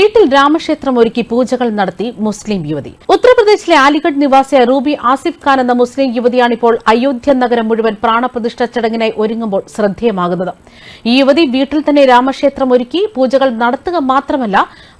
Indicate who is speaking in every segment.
Speaker 1: വീട്ടിൽ രാമക്ഷേത്രം ഒരുക്കി പൂജകൾ നടത്തി മുസ്ലിം യുവതി. ഉത്തർപ്രദേശിലെ അലിഗഡ് നിവാസിയായ റൂബി ആസിഫ് ഖാൻ എന്ന മുസ്ലിം യുവതിയാണിപ്പോൾ അയോധ്യ നഗരം മുഴുവൻ പ്രാണപ്രതിഷ്ഠ ചടങ്ങിനായി ഒരുങ്ങുമ്പോൾ ശ്രദ്ധേയമാകുന്നത്. ഈ യുവതി വീട്ടിൽ തന്നെ രാമക്ഷേത്രം ഒരുക്കി പൂജകൾ നടത്തുക മാത്രമല്ല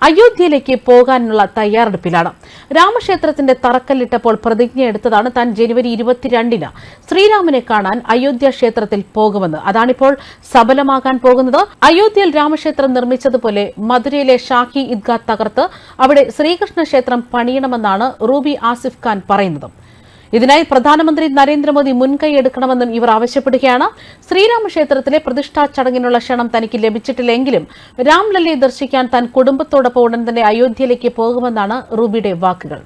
Speaker 1: അയോധ്യയിലേക്ക് പോകാനുള്ള തയ്യാറെടുപ്പിലാണ്. രാമക്ഷേത്രത്തിന്റെ തറക്കല്ലിട്ടപ്പോൾ പ്രതിജ്ഞ എടുത്തതാണ് താൻ ജനുവരി ഇരുപത്തിരണ്ടിന് ശ്രീരാമനെ കാണാൻ അയോധ്യ ക്ഷേത്രത്തിൽ പോകുമെന്ന്. അതാണിപ്പോൾ സഫലമാകാൻ പോകുന്നത്. അയോധ്യയിൽ രാമക്ഷേത്രം നിർമ്മിച്ചതുപോലെ മധുരയിലെ ഷാഹി ഇദ്ഗാ തകർത്ത് അവിടെ ശ്രീകൃഷ്ണ ക്ഷേത്രം പണിയണമെന്നാണ് റൂബി ആസിഫ് ഖാൻ പറയുന്നത്. ഇതിനായി പ്രധാനമന്ത്രി നരേന്ദ്രമോദി മുൻകൈ എടുക്കണമെന്നും ഇവർ ആവശ്യപ്പെടുകയാണ്. ശ്രീരാമക്ഷേത്രത്തിലെ പ്രതിഷ്ഠാ ചടങ്ങിനുള്ള ക്ഷണം തനിക്ക് ലഭിച്ചിട്ടില്ലെങ്കിലും രാംലല്ലയെ ദർശിക്കാൻ താൻ കുടുംബത്തോടൊപ്പം ഉടൻ തന്നെ അയോധ്യയിലേക്ക് പോകുമെന്നാണ് റൂബിയുടെ വാക്കുകൾ.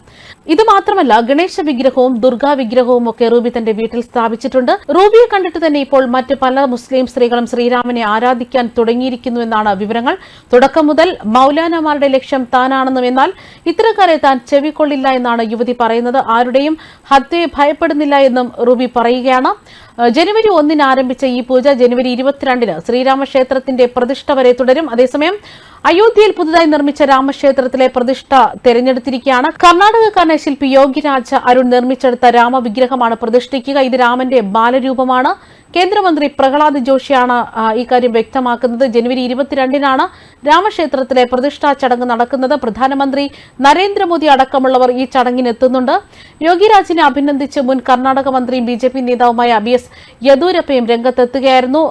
Speaker 1: ഇത് മാത്രമല്ല ഗണേശ വിഗ്രഹവും ദുർഗാ വിഗ്രഹവും ഒക്കെ റൂബി തന്റെ വീട്ടിൽ സ്ഥാപിച്ചിട്ടുണ്ട്. റൂബിയെ കണ്ടിട്ട് തന്നെ ഇപ്പോൾ മറ്റ് പല മുസ്ലിം സ്ത്രീകളും ശ്രീരാമനെ ആരാധിക്കാൻ തുടങ്ങിയിരിക്കുന്നു എന്നാണ് വിവരങ്ങൾ. തുടക്കം മുതൽ മൗലാനമാരുടെ ലക്ഷ്യം താനാണെന്നും എന്നാൽ ഇത്തരക്കാരെ താൻ ചെവിക്കൊള്ളില്ല എന്നാണ് യുവതി പറയുന്നത്. ആരുടെയും ഹത്യയെ ഭയപ്പെടുന്നില്ല എന്നും റൂബി പറയുകയാണ്. ജനുവരി ഒന്നിന് ആരംഭിച്ച ഈ പൂജ ജനുവരി ഇരുപത്തിരണ്ടിന് ശ്രീരാമക്ഷേത്രത്തിന്റെ പ്രതിഷ്ഠ വരെ തുടരും. അതേസമയം അയോധ്യയിൽ പുതുതായി നിർമ്മിച്ച രാമക്ഷേത്രത്തിലെ പ്രതിഷ്ഠ തെരഞ്ഞെടുത്തിരിക്കുകയാണ്. കർണാടകക്കാരനായ ശില്പി യോഗിരാജ അരുൺ നിർമ്മിച്ചെടുത്ത രാമവിഗ്രഹമാണ് പ്രതിഷ്ഠിക്കുക. ഇത് രാമന്റെ ബാലരൂപമാണ്. കേന്ദ്രമന്ത്രി പ്രഹ്ലാദ് ജോഷിയാണ് ഇക്കാര്യം വ്യക്തമാക്കുന്നത്. ജനുവരി ഇരുപത്തിരണ്ടിനാണ് രാമക്ഷേത്രത്തിലെ പ്രതിഷ്ഠാ ചടങ്ങ് നടക്കുന്നത്. പ്രധാനമന്ത്രി നരേന്ദ്രമോദി അടക്കമുള്ളവർ ഈ ചടങ്ങിനെത്തുന്നുണ്ട്. യോഗിരാജിനെ അഭിനന്ദിച്ച് മുൻ കർണാടക മന്ത്രിയും ബി ജെ പി നേതാവുമായ ബി എസ് യദൂരപ്പയും രംഗത്തെത്തുകയായിരുന്നു.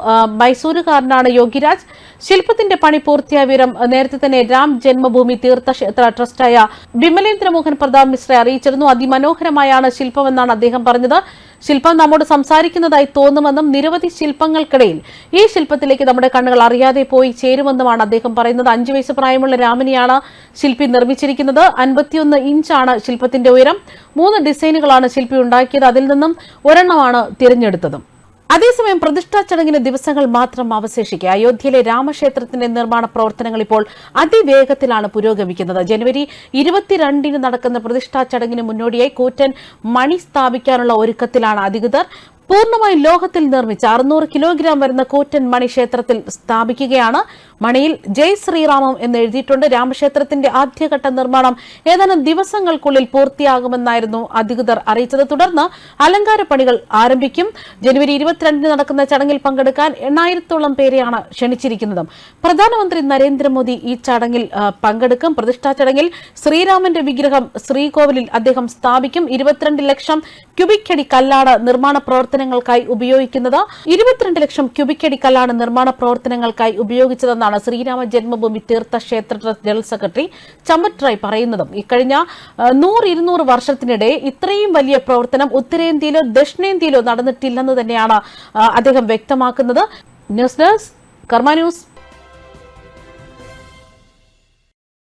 Speaker 1: മൈസൂരുകാരനാണ് യോഗിരാജ്. ശില്പത്തിന്റെ പണി പൂർത്തിയായ വിവരം നേരത്തെ തന്നെ രാം ജന്മഭൂമി തീർത്ഥക്ഷേത്ര ട്രസ്റ്റായ വിമലേന്ദ്രമോഹൻ പ്രതാപ് മിശ്ര അറിയിച്ചിരുന്നു. അതിമനോഹരമായാണ് ശില്പമെന്നാണ് അദ്ദേഹം പറഞ്ഞത്. ശില്പം നമ്മോട് സംസാരിക്കുന്നതായി തോന്നുമെന്നും നിരവധി ശില്പങ്ങൾക്കിടയിൽ ഈ ശില്പത്തിലേക്ക് നമ്മുടെ കണ്ണുകൾ അറിയാതെ പോയി ചേരുമെന്നുമാണ് അദ്ദേഹം പറയുന്നത്. അഞ്ചു വയസ്സ് പ്രായമുള്ള രാമനെയാണ് ശില്പി നിർമ്മിച്ചിരിക്കുന്നത്. അൻപത്തിയൊന്ന് ഇഞ്ചാണ് ശില്പത്തിന്റെ ഉയരം. മൂന്ന് ഡിസൈനുകളാണ് ശില്പി ഉണ്ടാക്കിയത്. അതിൽ നിന്നും ഒരെണ്ണമാണ് തിരഞ്ഞെടുത്തതും. അതേസമയം പ്രതിഷ്ഠാ ചടങ്ങിന് ദിവസങ്ങൾ മാത്രം അവശേഷിക്കെ. അയോധ്യയിലെ രാമക്ഷേത്രത്തിന്റെ നിർമ്മാണ പ്രവർത്തനങ്ങൾ ഇപ്പോൾ അതിവേഗത്തിലാണ് പുരോഗമിക്കുന്നത്. ജനുവരി ഇരുപത്തിരണ്ടിന് നടക്കുന്ന പ്രതിഷ്ഠാ ചടങ്ങിന് മുന്നോടിയായി കൂറ്റൻ മണി സ്ഥാപിക്കാനുള്ള ഒരുക്കത്തിലാണ് അധികൃതർ പൂർണമായും ലോഹത്തിൽ നിർമ്മിച്ച അറുന്നൂറ് കിലോഗ്രാം വരുന്ന കൂറ്റൻ മണി ക്ഷേത്രത്തിൽ സ്ഥാപിക്കുകയാണ്. മണിയിൽ ജയ് ശ്രീറാമം എന്ന് എഴുതിയിട്ടുണ്ട്. രാമക്ഷേത്രത്തിന്റെ ആദ്യഘട്ട നിർമ്മാണം ഏതാനും ദിവസങ്ങൾക്കുള്ളിൽ പൂർത്തിയാകുമെന്നായിരുന്നു അധികൃതർ അറിയിച്ചത്. തുടർന്ന് അലങ്കാര പണികൾ ആരംഭിക്കും. ജനുവരി ഇരുപത്തിരണ്ടിന് നടക്കുന്ന ചടങ്ങിൽ പങ്കെടുക്കാൻ എണ്ണായിരത്തോളം പേരെയാണ് ക്ഷണിച്ചിരിക്കുന്നത്. പ്രധാനമന്ത്രി നരേന്ദ്രമോദി ഈ ചടങ്ങിൽ പങ്കെടുക്കും. പ്രതിഷ്ഠാ ചടങ്ങിൽ ശ്രീരാമന്റെ വിഗ്രഹം ശ്രീകോവിലിൽ അദ്ദേഹം സ്ഥാപിക്കും. ഇരുപത്തിരണ്ട് ലക്ഷം ക്യൂബിക് അടി കല്ലാണ് നിർമ്മാണ പ്രവർത്തനങ്ങൾക്കായി ഉപയോഗിക്കുന്നത്. ഇരുപത്തിരണ്ട് ലക്ഷം ക്യൂബിക് അടി കല്ലാണ് നിർമ്മാണ പ്രവർത്തനങ്ങൾക്കായി ഉപയോഗിച്ചതെന്നാണ് Sri Rama Janmabhoomi Teerth Kshetra trust general secretary Champat Rai പറയുന്നതും. ഇക്കഴിഞ്ഞ നൂറ് ഇരുന്നൂറ് വർഷത്തിനിടെ ഇത്രയും വലിയ പ്രവർത്തനം ഉത്തരേന്ത്യയിലോ ദക്ഷിണേന്ത്യയിലോ നടന്നിട്ടില്ലെന്ന് തന്നെയാണ് അദ്ദേഹം വ്യക്തമാക്കുന്നത്. News desk Karma news.